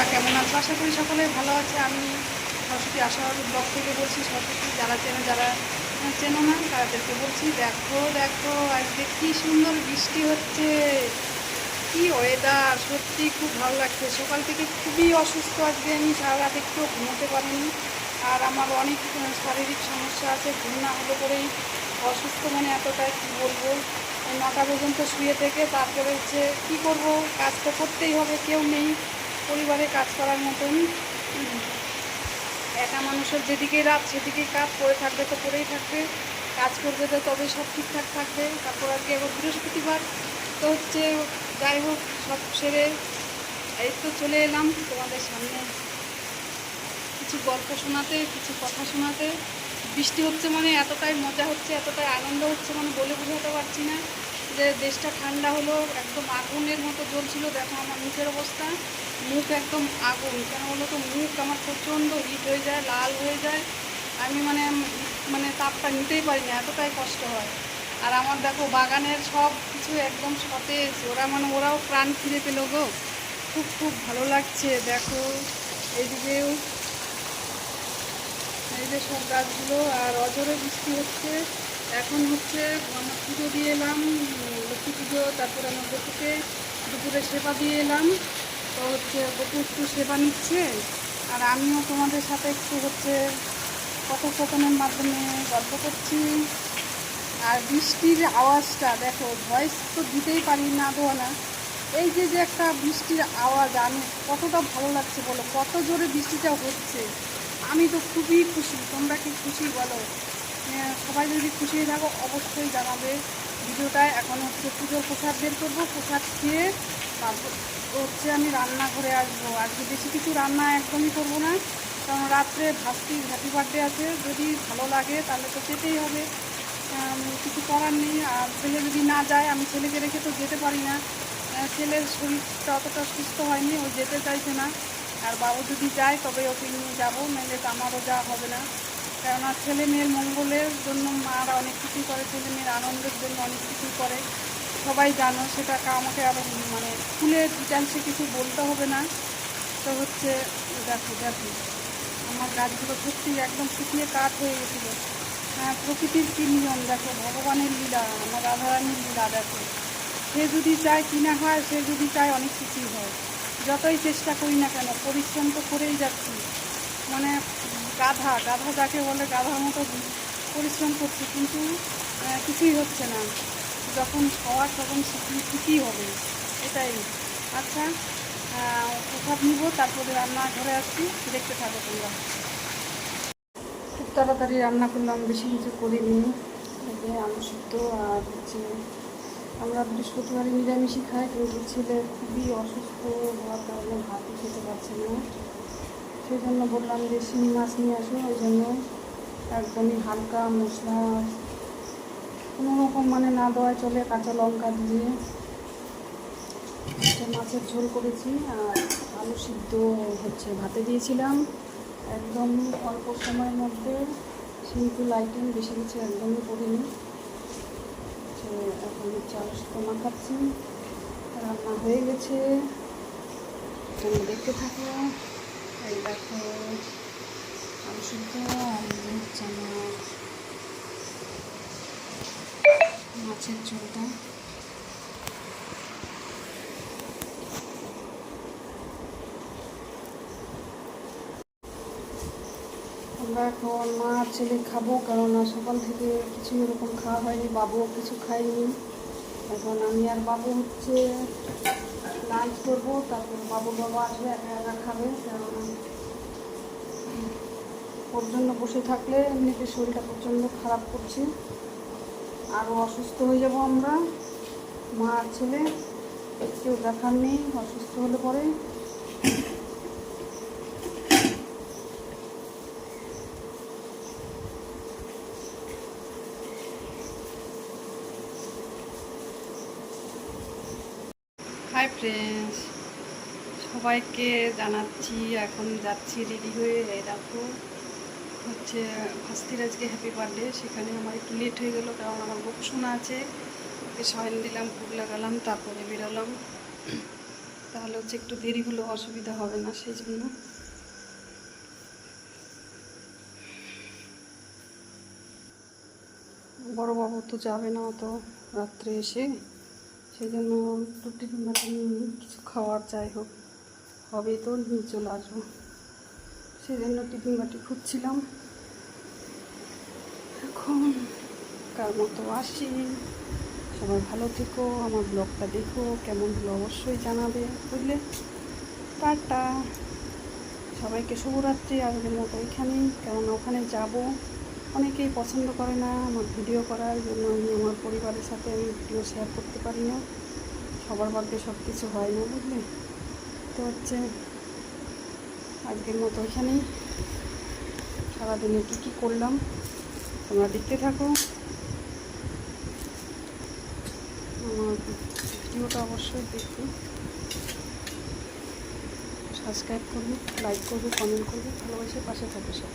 তোমরা কেমন আছো? আশা করি সকলে ভালো আছে। আমি সরস্বতী আশার ব্লগ থেকে বলছি, সরস্বতী যারা চেনে, যারা চেনো না, তাদেরকে বলছি, দেখো দেখো, আজকে কি সুন্দর বৃষ্টি হচ্ছে। কি ওয়েদার সত্যি খুব ভালো লাগছে। সকাল থেকে খুবই অসুস্থ আজকে। আমি সারা রাত একটু ঘুমোতে পারিনি। আর আমার অনেক শারীরিক সমস্যা আছে। ঘুম না হলে পরেই অসুস্থ মানে এতটাই, কী বলব? নটা পর্যন্ত শুয়ে থেকে তারপরে হচ্ছে কী করব? কাজ তো করতেই হবে, কেউ নেই। পরিবারে কাজ করার মতন। একা মানুষের যেদিকে রাত সেদিকেই কাজ করে থাকবে তো করেই থাকবে। কাজ করবে তো তবে সব ঠিকঠাক থাকবে। তারপর আজকে এবার বৃহস্পতিবার। তো হচ্ছে, যাই হোক, সব সেরে এই তো চলে এলাম তোমাদের সামনে। কিছু গল্প শোনাতে, কিছু কথা শোনাতে। বৃষ্টি হচ্ছে মানে এতটাই মজা হচ্ছে, এতটাই আনন্দ হচ্ছে মানে বলে বোঝাতে পারছি না। যে দেশটা ঠান্ডা হলো, একদম আগুনের মতো জ্বলছিল, দেখো আমার মুখের অবস্থা। মুখ একদম আগুন, কেন বলো তো? মুখ আমার প্রচণ্ড হিট হয়ে যায়, লাল হয়ে যায়। আমি মানে মানে তাপটা নিতেই পারি না, এতটাই কষ্ট হয়। আর আমার দেখো, বাগানের সব কিছু একদম সতেজ। ওরা মানে ওরাও প্রাণ ফিরে পেল গো। খুব খুব ভালো লাগছে, দেখো। এইদিকেও এই যে সব গাছগুলো, আর অজরে বৃষ্টি হচ্ছে। এখন হচ্ছে আমার পুজো দিয়ে এলাম, লক্ষ্মী পুজো, তারপরে আমার বকুকে দুপুরে সেবা দিয়ে এলাম। তো হচ্ছে বকু একটু সেবা নিচ্ছে, আর আমিও তোমাদের সাথে একটু হচ্ছে কথোপকথনের মাধ্যমে গল্প করছি। আর বৃষ্টির আওয়াজটা, দেখো ভয়েস তো দিতেই পারি না দেওয়া না। এই যে যে একটা বৃষ্টির আওয়াজ, আমি কতটা ভালো লাগছে বলো, কত জোরে বৃষ্টিটা হচ্ছে। আমি তো খুবই খুশি, তোমরা কি খুশি বলো? সবাই যদি খুশি হয়ে থাকো, অবশ্যই জানাবে। ভিডিওটায় এখন হচ্ছে পুজোর প্রসাদ বের করব। প্রসাদ খেয়ে হচ্ছে আমি রান্নাঘরে আসব। আজকে বেশি কিছু রান্না একদমই করব না, কারণ রাত্রে ভাস্তির হ্যাপি বার্থডে আছে। যদি ভালো লাগে, তাহলে তো যেতেই হবে। কিছু করার নেই। আর ছেলে যদি না যায়, আমি ছেলেকে রেখে তো যেতে পারি না। ছেলের শরীরটা অতটা সুস্থ হয়নি, ও যেতে চাইছে না। আর বাবু যদি যায় তবে ওকে নিয়ে যাব, নাহলে তো আমারও যাওয়া হবে না। কেননা ছেলে মেয়ের মঙ্গলের জন্য মারা অনেক কিছুই করে, ছেলে মেয়ের আনন্দের জন্য অনেক কিছুই করে। সবাই জানো সেটা আমাকে আরও মানে খুলে ডিটেলসে কিছু বলতে হবে না। তো হচ্ছে, দেখো দেখো, আমার গাছগুলো সত্যি একদম শুকিয়ে কাঠ হয়ে গেছিল। হ্যাঁ প্রকৃতির কি নিয়ম? দেখো, ভগবানের লীলা, আমার রাধারানীর লীলা, দেখো। সে যদি চায় কিনা হয়, সে যদি চায় অনেক কিছুই হয়। যতই চেষ্টা করি না কেন, পরিশ্রম তো করেই যাচ্ছি। মানে গাধা গাধা যাকে বলে, গাধার মতো পরিশ্রম করছি, কিন্তু কিছুই হচ্ছে না। যখন হওয়ার তখন ঠিকই হবে, এটাই। আচ্ছা প্রসাদ নিব, তারপরে রান্না ঘরে আসছি, দেখতে থাকো তোমরা। খুব তাড়াতাড়ি রান্না করলাম, বেশি কিছু করিনি। আলু সিদ্ধ আর হচ্ছে আমরা বৃহস্পতিবারে নিরামিষই খাই, কিন্তু ছেলে খুবই অসুস্থ, হওয়ার কারণে ভাতই খেতে পারছে না। জন্য বললাম যে শিঙি মাছ নিয়ে আসো, ওই জন্য একদমই হালকা মশলা, কোনো রকম মানে না দেওয়ায় চলে, কাঁচা লঙ্কা দিয়ে। মাছের ঝোল করেছি, আর আলু সিদ্ধ হচ্ছে। ভাতে দিয়েছিলাম একদম অল্প সময়ের মধ্যে সিম্পল আইটেম বেশি কিছু একদমই করিনি। হচ্ছে এখন হচ্ছে আলু সিদ্ধ মাখাচ্ছি। রান্না হয়ে গেছে। দেখতে থাকো। এই দেখো আলু আর হচ্ছে মাছের ঝোলটা। আমরা এখন মা ছেলে খাব, কারণ সকাল থেকে কিছু এরকম খাওয়া হয়নি, বাবুও কিছু খায়নি। এখন আমি আর বাবু হচ্ছে লাঞ্চ করব, তারপর বাবু বাবা আসবে, একা একা খাবে, কারণ ওর জন্য বসে থাকলে এমনিতে শরীরটা প্রচণ্ড খারাপ করছে। আরও অসুস্থ হয়ে যাব আমরা, মা আর ছেলে, কেউ দেখার নেই, অসুস্থ হলে পরে হাই ফ্রেন্ডস সবাইকে জানাচ্ছি, এখন যাচ্ছি রেডি হয়ে। দেখো, হচ্ছে ভাস্তির আজকে হ্যাপি বার্থডে সেখানে আমার একটু লেট হয়ে গেলো, কারণ আমার বকু শোনা আছে। ওকে শয়ন দিলাম, ভোগ লাগালাম, তারপরে বেরোলাম। তাহলে হচ্ছে একটু দেরি হলেও অসুবিধা হবে না, সেই জন্য। বড়োবাবু তো যাবে না অত রাত্রে এসে। সেই জন্য একটু টিফিন কিছু খাওয়ার, যাই হোক হবে তো, নিয়ে চলে আসব। সেই জন্য টিফিন বাটি খুঁজছিলাম। এখন কার মতো আসি। সবাই ভালো থেকো, আমার ব্লগটা দেখো, কেমন হলো অবশ্যই জানাবে, বুঝলে? টাটা। সবাইকে শুভরাত্রি, আজকের মতো এখানেই। কেননা ওখানে যাব। অনেকেই পছন্দ করে না, আমার ভিডিও করার জন্য আমি আমার পরিবারের সাথে আমি ভিডিও শেয়ার করতে পারি না। সবার মধ্যে সব কিছু হয় না, বুঝলে? তো হচ্ছে, আজকের মতো এখানেই। সারাদিনে কী কী করলাম, তোমরা দেখতে থাকো। আমার ভিডিওটা অবশ্যই দেখবে সাবস্ক্রাইব করবে লাইক করবে কমেন্ট করবে ভালোবাসে পাশে থাকবে সব